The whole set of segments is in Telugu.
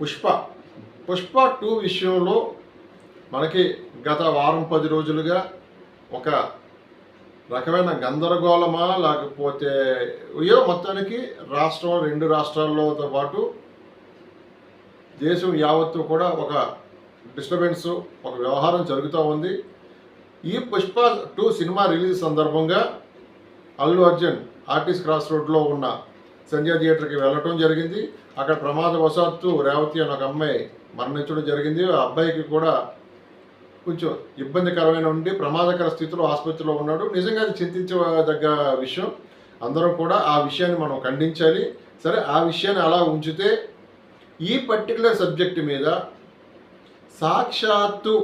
పుష్ప. పుష్ప టూ విషయంలో మనకి గత వారం పది రోజులుగా ఒక రకమైన గందరగోళమా లేకపోతే ఏదో మొత్తానికి రాష్ట్రం రెండు రాష్ట్రాల్లోతో పాటు దేశం యావత్తు కూడా ఒక డిస్టర్బెన్స్ ఒక వ్యవహారం జరుగుతూ ఉంది. ఈ పుష్ప టూ సినిమా రిలీజ్ సందర్భంగా అల్లు అర్జున్ ఆర్టిస్ట్ క్రాస్ రోడ్లో ఉన్న సంధ్యా థియేటర్కి వెళ్ళటం జరిగింది. అక్కడ ప్రమాదవశాత్తు రేవతి అనే ఒక అమ్మాయి మరణించడం జరిగింది. ఆ అబ్బాయికి కూడా కొంచెం ఇబ్బందికరమైన ఉండి ప్రమాదకర స్థితిలో ఆసుపత్రిలో ఉన్నాడు. నిజంగా అది చింతించదగ్గ విషయం. అందరం కూడా ఆ విషయాన్ని మనం ఖండించాలి. సరే ఆ విషయాన్ని అలా ఉంచితే ఈ పర్టికులర్ సబ్జెక్ట్ మీద సాక్షాత్తు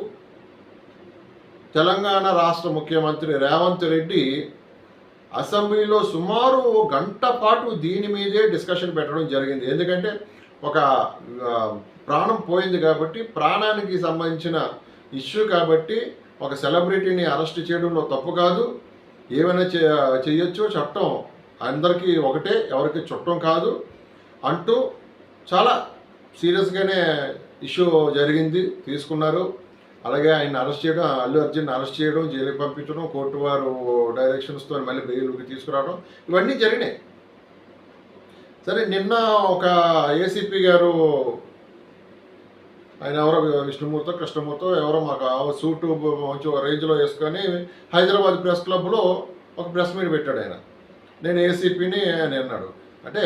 తెలంగాణ రాష్ట్ర ముఖ్యమంత్రి రేవంత్ రెడ్డి అసెంబ్లీలో సుమారు గంట పాటు దీని మీదే డిస్కషన్ పెట్టడం జరిగింది. ఎందుకంటే ఒక ప్రాణం పోయింది కాబట్టి ప్రాణానికి సంబంధించిన ఇష్యూ కాబట్టి ఒక సెలబ్రిటీని అరెస్ట్ చేయడంలో తప్పు కాదు. ఏమైనా చే చేయొచ్చు చట్టం అందరికీ ఒకటే ఎవరికి చుట్టం కాదు అంటూ చాలా సీరియస్గానే ఇష్యూ జరిగింది తీసుకున్నారు. అలాగే ఆయన అరెస్ట్ చేయడం అల్లు అర్జున్ అరెస్ట్ చేయడం జైలుకి పంపించడం కోర్టు వారు డైరెక్షన్స్తో మళ్ళీ బెయిల్కి తీసుకురావడం ఇవన్నీ జరిగినాయి. సరే నిన్న ఒక ఏసీపీ గారు ఆయన ఎవరో విష్ణుమూర్తో కృష్ణమూర్తో ఎవరో మాకు ఆ సూటు మంచి రేంజ్లో వేసుకొని హైదరాబాద్ ప్రెస్ క్లబ్లో ఒక ప్రెస్ మీట్ పెట్టాడు ఆయన. నేను ఏసీపీని అని అన్నాడు. అంటే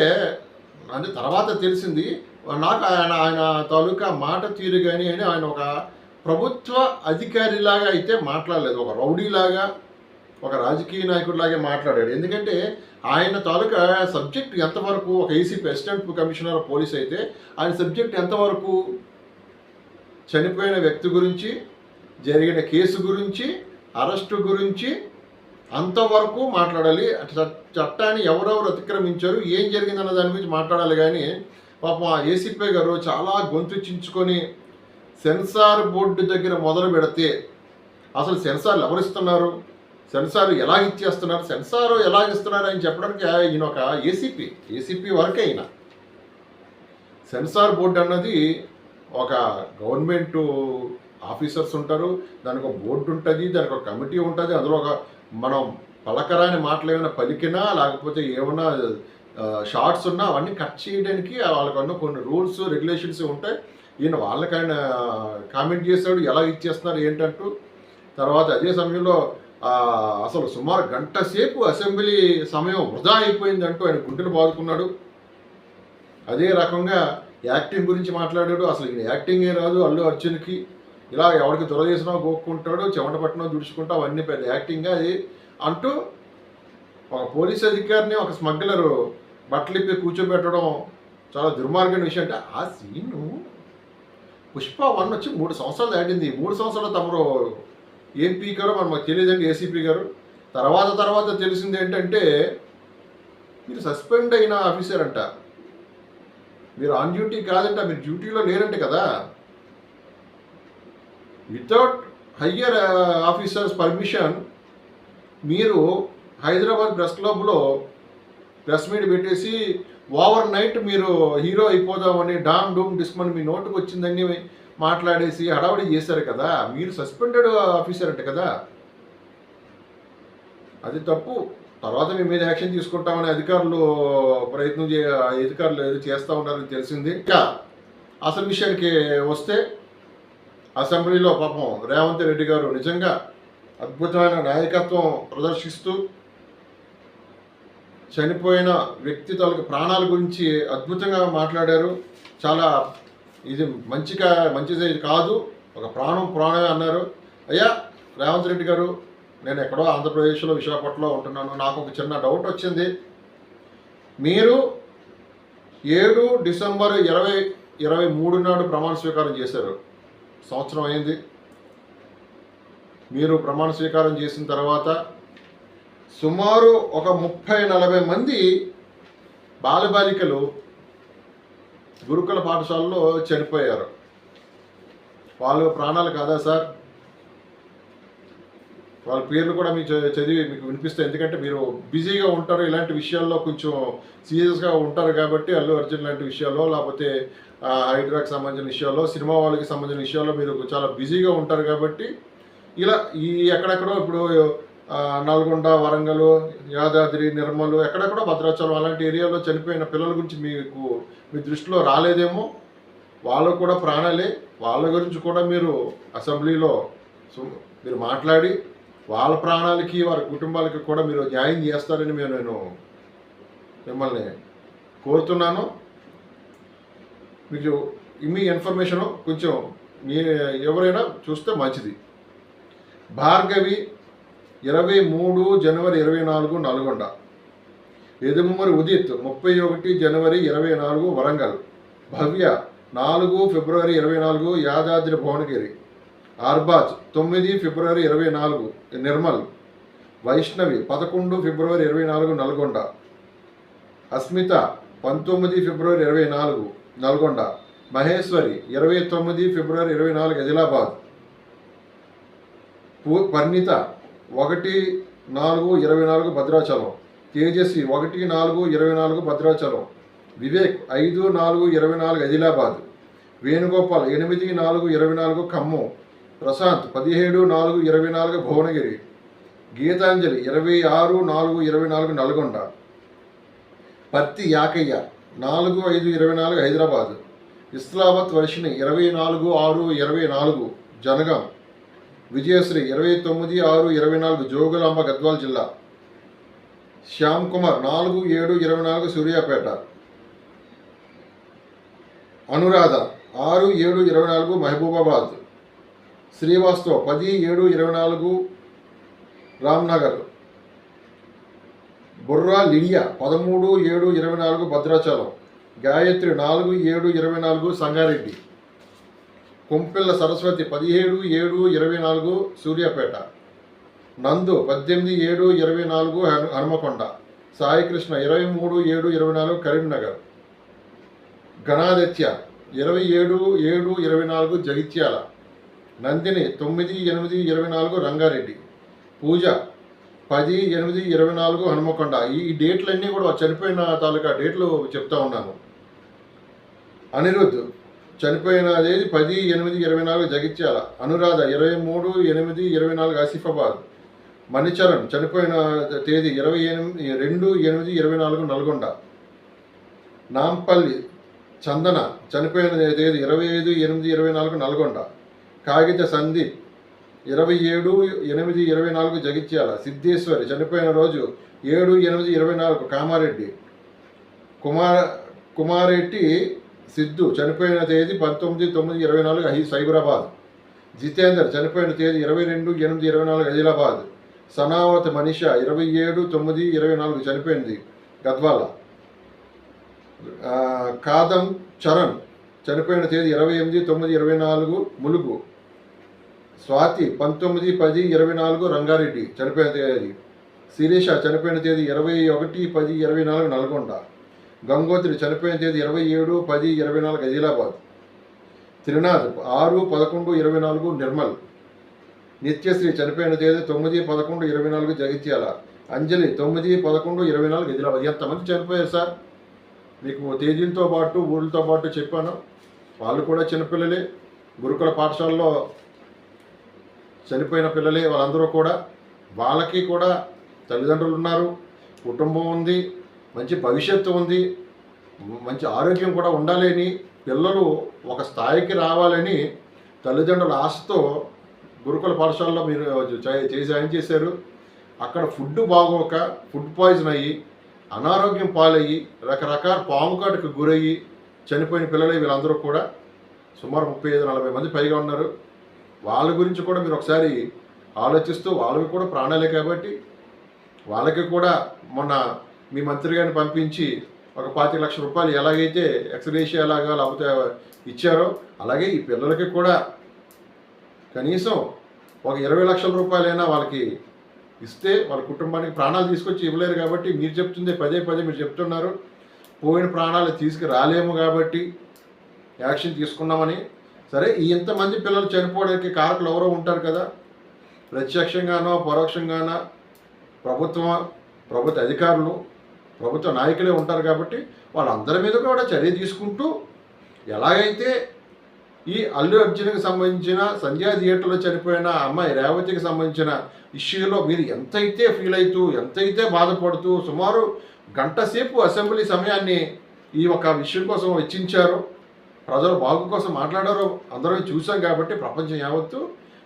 అంటే తర్వాత తెలిసింది నాకు ఆయన ఆయన తాలూకా మాట తీరు కానీ అని ఆయన ఒక ప్రభుత్వ అధికారిలాగా అయితే మాట్లాడలేదు. ఒక రౌడీలాగా ఒక రాజకీయ నాయకుడిలాగే మాట్లాడాడు. ఎందుకంటే ఆయన తాలూకా సబ్జెక్ట్ ఎంతవరకు ఒక ఏసీపీ అసిస్టెంట్ కమిషనర్ పోలీస్ అయితే ఆయన సబ్జెక్ట్ ఎంతవరకు చనిపోయిన వ్యక్తి గురించి జరిగిన కేసు గురించి అరెస్టు గురించి అంతవరకు మాట్లాడాలి. చట్టాన్ని ఎవరెవరు అతిక్రమించారు ఏం జరిగిందన్న దాని గురించి మాట్లాడాలి. కానీ పాపం ఆ ఏసీపీ గారు చాలా గొంతు చించుకొని సెన్సార్ బోర్డు దగ్గర మొదలు పెడితే అసలు సెన్సార్లు ఎవరు ఇస్తున్నారు? సెన్సార్ ఎలా ఇచ్చేస్తున్నారు సెన్సార్ ఎలా ఇస్తున్నారు అని చెప్పడానికి ఈయన ఒక ఏసీపీ ఏసీపీ వరకే అయినా సెన్సార్ బోర్డు అన్నది ఒక గవర్నమెంట్ ఆఫీసర్స్ ఉంటారు దానికి ఒక బోర్డు ఉంటుంది దానికి ఒక కమిటీ ఉంటుంది అందులో ఒక మనం పలకరాని మాటలు ఏమైనా పలికినా లేకపోతే ఏమైనా షార్ట్స్ ఉన్నా అవన్నీ కట్ చేయడానికి వాళ్ళకన్నా కొన్ని రూల్స్ రెగ్యులేషన్స్ ఉంటాయి. ఈయన వాళ్ళకైనా కామెంట్ చేశాడు ఎలా ఇచ్చేస్తున్నారు ఏంటంటూ. తర్వాత అదే సమయంలో అసలు సుమారు గంట సేపు అసెంబ్లీ సమయం వృధా అయిపోయిందంటూ ఆయన గుంటలు బాదుకున్నాడు. అదే రకంగా యాక్టింగ్ గురించి మాట్లాడాడు. అసలు ఈయన యాక్టింగే రాదు అల్లు అర్జున్కి. ఇలా ఎవరికి దొర చేసినా గోక్కుంటాడు చెమట పట్టినా దుడుచుకుంటా అవన్నీ పెద్ద యాక్టింగ్గా అది అంటూ ఒక పోలీస్ అధికారిని ఒక స్మగ్లరు బట్టలిప్పి కూర్చోబెట్టడం చాలా దుర్మార్గమైన విషయం అంటే ఆ సీను పుష్ప వన్ వచ్చి మూడు సంవత్సరాలు దాటింది. మూడు సంవత్సరాలు తమరు ఏం పీకారో మనకు మాకు తెలియదండి ఏసీపీ గారు. తర్వాత తర్వాత తెలిసింది ఏంటంటే మీరు సస్పెండ్ అయిన ఆఫీసర్ అంట. మీరు ఆన్ డ్యూటీ కాదంట మీరు డ్యూటీలో లేరంట కదా. వితౌట్ హయ్యర్ ఆఫీసర్స్ పర్మిషన్ మీరు హైదరాబాద్ ప్రెస్ క్లబ్లో ప్రెస్ మీట్ పెట్టేసి ఓవర్ నైట్ మీరు హీరో అయిపోదామని డామ్ డూమ్ డిస్మన్ మీ నోటుకు వచ్చిందని మాట్లాడేసి హడావుడి చేశారు కదా. మీరు సస్పెండెడ్ ఆఫీసర్ అంట కదా. అది తప్పు. తర్వాత మీ మీద యాక్షన్ తీసుకుంటామని అధికారులు ప్రయత్నం చే అధికారులు ఏదో చేస్తూ ఉన్నారని తెలిసింది. ఇంకా అసలు విషయానికి వస్తే అసెంబ్లీలో పాపం రేవంత్ రెడ్డి గారు నిజంగా అద్భుతమైన నాయకత్వం ప్రదర్శిస్తూ చనిపోయిన వ్యక్తి తాలూకు ప్రాణాల గురించి అద్భుతంగా మాట్లాడారు. చాలా ఇది మంచిగా మంచిది కాదు. ఒక ప్రాణం ప్రాణమే అన్నారు. అయ్యా రేవంత్ రెడ్డి గారు నేను ఎక్కడో ఆంధ్రప్రదేశ్లో విశాఖపట్నంలో ఉంటున్నాను. నాకు ఒక చిన్న డౌట్ వచ్చింది. మీరు ఏడు డిసెంబర్ ఇరవై ఇరవై మూడు నాడు ప్రమాణ స్వీకారం చేశారు. సంవత్సరం అయింది. మీరు ప్రమాణ స్వీకారం చేసిన తర్వాత సుమారు ఒక ముప్పై నలభై మంది బాలబాలికలు గురుకుల పాఠశాలలో చనిపోయారు. వాళ్ళు ప్రాణాలు కాదా సార్? వాళ్ళ పేర్లు కూడా మీకు చదివి మీకు వినిపిస్తాయి. ఎందుకంటే మీరు బిజీగా ఉంటారు. ఇలాంటి విషయాల్లో కొంచెం సీరియస్గా ఉంటారు కాబట్టి అల్లు అర్జున్ లాంటి విషయాల్లో లేకపోతే హైడ్రాకి సంబంధించిన విషయాల్లో సినిమా వాళ్ళకి సంబంధించిన విషయాల్లో మీరు చాలా బిజీగా ఉంటారు కాబట్టి ఇలా ఈ ఎక్కడెక్కడో ఇప్పుడు నల్గొండ వరంగల్ యాదాద్రి నిర్మలు ఎక్కడెక్కడో భద్రాచలం అలాంటి ఏరియాలో చనిపోయిన పిల్లల గురించి మీకు మీ దృష్టిలో రాలేదేమో? వాళ్ళు కూడా ప్రాణాలే. వాళ్ళ గురించి కూడా మీరు అసెంబ్లీలో మీరు మాట్లాడి వాళ్ళ ప్రాణాలకి వారి కుటుంబాలకి కూడా మీరు న్యాయం చేస్తారని మేము నేను మిమ్మల్ని కోరుతున్నాను. మీకు మీ ఇన్ఫర్మేషను కొంచెం మీ ఎవరైనా చూస్తే మంచిది. భార్గవి ఇరవై మూడు జనవరి ఇరవై నాలుగు నల్గొండ. ఎదుముమరి ఉదిత్ ముప్పై ఒకటి జనవరి ఇరవై నాలుగు వరంగల్. భవ్య నాలుగు ఫిబ్రవరి ఇరవై నాలుగు యాదాద్రి భువనగిరి. ఆర్బాజ్ తొమ్మిది ఫిబ్రవరి ఇరవై నాలుగు నిర్మల్. వైష్ణవి పదకొండు ఫిబ్రవరి ఇరవై నాలుగు నల్గొండ. అస్మిత పంతొమ్మిది ఫిబ్రవరి ఇరవై నాలుగు నల్గొండ. మహేశ్వరి ఇరవై తొమ్మిది ఫిబ్రవరి ఇరవై నాలుగు ఆదిలాబాద్. పూ- పరిణిత ఒకటి నాలుగు ఇరవై నాలుగు భద్రాచలం. తేజస్వి ఒకటి నాలుగు ఇరవై నాలుగు భద్రాచలం. వివేక్ ఐదు నాలుగు ఇరవై నాలుగు ఆదిలాబాద్. వేణుగోపాల్ ఎనిమిది నాలుగు ఇరవై నాలుగు ఖమ్మం. ప్రశాంత్ పదిహేడు నాలుగు ఇరవై నాలుగు భువనగిరి. గీతాంజలి ఇరవై ఆరు నాలుగు ఇరవై నాలుగు నల్గొండ. పత్తి యాకయ్య నాలుగు ఐదు ఇరవై నాలుగు హైదరాబాద్. ఇస్లావత్ వర్షిణి ఇరవై నాలుగు ఆరు ఇరవై నాలుగు జనగాం. విజయశ్రీ ఇరవై తొమ్మిది ఆరు ఇరవై నాలుగు జోగులాంబ గద్వాల్ జిల్లా. శ్యామ్ కుమార్ నాలుగు ఏడు ఇరవై నాలుగు సూర్యాపేట. అనురాధ ఆరు ఏడు ఇరవై నాలుగు మహబూబాబాద్. శ్రీవాస్తవ్ పది ఏడు ఇరవై నాలుగు రామ్నగర్. బుర్రా లిడియా పదమూడు ఏడు ఇరవై నాలుగు భద్రాచలం. గాయత్రి నాలుగు ఏడు ఇరవై నాలుగు సంగారెడ్డి. కొంపెల్ల సరస్వతి పదిహేడు ఏడు ఇరవై నాలుగు సూర్యాపేట. నందు పద్దెనిమిది ఏడు ఇరవై నాలుగు హను- హనుమకొండ. సాయికృష్ణ ఇరవై మూడు ఏడు ఇరవై నాలుగు కరీంనగర్. గణాదిత్య ఇరవై ఏడు ఏడు ఇరవై నాలుగు జగిత్యాల. నందిని తొమ్మిది ఎనిమిది ఇరవై నాలుగు రంగారెడ్డి. పూజ పది ఎనిమిది ఇరవై నాలుగు హనుమకొండ. ఈ ఈ డేట్లన్నీ కూడా చనిపోయిన తాలూకా డేట్లు చెప్తా ఉన్నాను. అనిరుద్ధ్ చనిపోయిన తేదీ పది ఎనిమిది ఇరవై నాలుగు జగిత్యాల అనురాధ ఇరవై మూడు ఎనిమిది ఇరవై నాలుగు ఆసిఫాబాద్ మణిచరణ్ చనిపోయిన తేదీ ఇరవై ఎనిమిది రెండు ఎనిమిది ఇరవై నాలుగు నల్గొండ నాంపల్లి చందన చనిపోయిన తేదీ ఇరవై ఐదు ఎనిమిది ఇరవై నాలుగు నల్గొండ కాగిత సందీప్ ఇరవై ఏడు ఎనిమిది ఇరవై నాలుగు జగిత్యాల సిద్ధేశ్వరి చనిపోయిన రోజు ఏడు ఎనిమిది ఇరవై నాలుగు కామారెడ్డి కుమార కుమారెడ్డి సిద్ధు చనిపోయిన తేదీ పంతొమ్మిది తొమ్మిది ఇరవై నాలుగు అహి సైబరాబాద్. జితేందర్ చనిపోయిన తేదీ ఇరవై రెండు ఎనిమిది ఇరవై నాలుగు ఆదిలాబాద్. సనావత్ మనీష ఇరవై ఏడు తొమ్మిది ఇరవై నాలుగు చనిపోయింది గద్వాల. కాదం చరణ్ చనిపోయిన తేదీ ఇరవై ఎనిమిది తొమ్మిది ఇరవై నాలుగు ములుగు. స్వాతి పంతొమ్మిది పది ఇరవై నాలుగు రంగారెడ్డి చనిపోయిన తేదీ. శిరీష చనిపోయిన తేదీ ఇరవై ఒకటి పది ఇరవై నాలుగు నల్గొండ. గంగోత్రి చనిపోయిన తేదీ ఇరవై ఏడు పది ఇరవై నాలుగు ఆదిలాబాద్. త్రినాథ్ ఆరు పదకొండు ఇరవై నాలుగు నిర్మల్. నిత్యశ్రీ చనిపోయిన తేదీ తొమ్మిది పదకొండు ఇరవై నాలుగు జగిత్యాల. అంజలి తొమ్మిది పదకొండు ఇరవై నాలుగు ఆదిలాబాద్. ఎంతమంది చనిపోయారు సార్? మీకు తేదీలతో పాటు ఊళ్ళతో పాటు చెప్పాను. వాళ్ళు కూడా చిన్నపిల్లలే గురుకుల పాఠశాలలో చనిపోయిన పిల్లలే వాళ్ళందరూ కూడా. వాళ్ళకి కూడా తల్లిదండ్రులు ఉన్నారు. కుటుంబం ఉంది. మంచి భవిష్యత్తు ఉంది. మంచి ఆరోగ్యం కూడా ఉండాలని పిల్లలు ఒక స్థాయికి రావాలని తల్లిదండ్రుల ఆశతో గురుకుల పాఠశాలలో మీరు చేసి జాయిన్ చేశారు. అక్కడ ఫుడ్ బాగోక ఫుడ్ పాయిజన్ అయ్యి అనారోగ్యం పాలయ్యి రకరకాల పాము కాటుకు గురయ్యి చనిపోయిన పిల్లలే వీళ్ళందరూ కూడా సుమారు ముప్పై ఐదు నలభై మంది పైగా ఉన్నారు. వాళ్ళ గురించి కూడా మీరు ఒకసారి ఆలోచిస్తూ వాళ్ళకి కూడా ప్రాణాలే కాబట్టి వాళ్ళకి కూడా మొన్న మీ మంత్రి గారిని పంపించి ఒక పాతిక లక్షల రూపాయలు ఎలాగైతే ఎక్స్రేషియా ఎలాగా లేకపోతే ఇచ్చారో అలాగే ఈ పిల్లలకి కూడా కనీసం ఒక ఇరవై లక్షల రూపాయలైనా వాళ్ళకి ఇస్తే వాళ్ళ కుటుంబానికి ప్రాణాలు తీసుకొచ్చి ఇవ్వలేరు కాబట్టి మీరు చెప్తుంది పదే పదే మీరు చెప్తున్నారు. పోయిన ప్రాణాలు తీసుకురాలేము కాబట్టి యాక్షన్ తీసుకున్నామని. సరే ఈ ఇంతమంది పిల్లలు చనిపోవడానికి కారకులు ఎవరో ఉంటారు కదా. ప్రత్యక్షంగానో పరోక్షంగానో ప్రభుత్వం ప్రభుత్వ అధికారులు ప్రభుత్వ నాయకులే ఉంటారు కాబట్టి వాళ్ళందరి మీద కూడా చర్య తీసుకుంటూ ఎలాగైతే ఈ అల్లు అర్జున్కి సంబంధించిన సంధ్యా థియేటర్లో చనిపోయిన అమ్మాయి రేవతికి సంబంధించిన ఇష్యూలో మీరు ఎంతైతే ఫీల్ అవుతూ ఎంతైతే బాధపడుతూ సుమారు గంట సేపు అసెంబ్లీ సమయాన్ని ఈ ఒక విషయం కోసం వెచ్చించారు. ప్రజల బాగు కోసం మాట్లాడారు. అందరం చూసాం కాబట్టి ప్రపంచం యావత్తు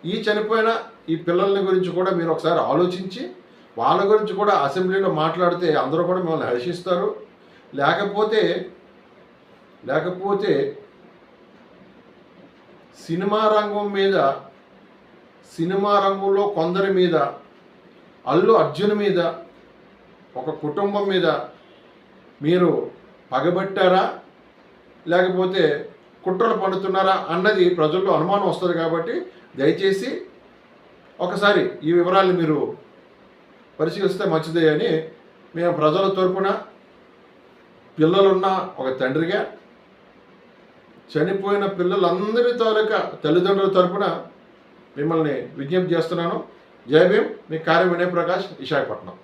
ఈ చనిపోయిన ఈ పిల్లల్ని గురించి కూడా మీరు ఒకసారి ఆలోచించి వాళ్ళ గురించి కూడా అసెంబ్లీలో మాట్లాడితే అందరూ కూడా మిమ్మల్ని హర్షిస్తారు. లేకపోతే లేకపోతే సినిమా రంగం మీద సినిమా రంగంలో కొందరి మీద అల్లు అర్జున్ మీద ఒక కుటుంబం మీద మీరు పగబట్టారా? లేకపోతే కుట్రలు పండుతున్నారా అన్నది ప్రజల్లో అనుమానం వస్తుంది కాబట్టి దయచేసి ఒకసారి ఈ వివరాలు మీరు పరిశీలిస్తే మంచిదే అని మేము ప్రజల తరపున పిల్లలున్న ఒక తండ్రిగా చనిపోయిన పిల్లలందరి తాలూకా తల్లిదండ్రుల తరపున మిమ్మల్ని విజ్ఞప్తి చేస్తున్నాను. జై భీమ్. మీ కార్యం వినయ్ ప్రకాష్ విశాఖపట్నం.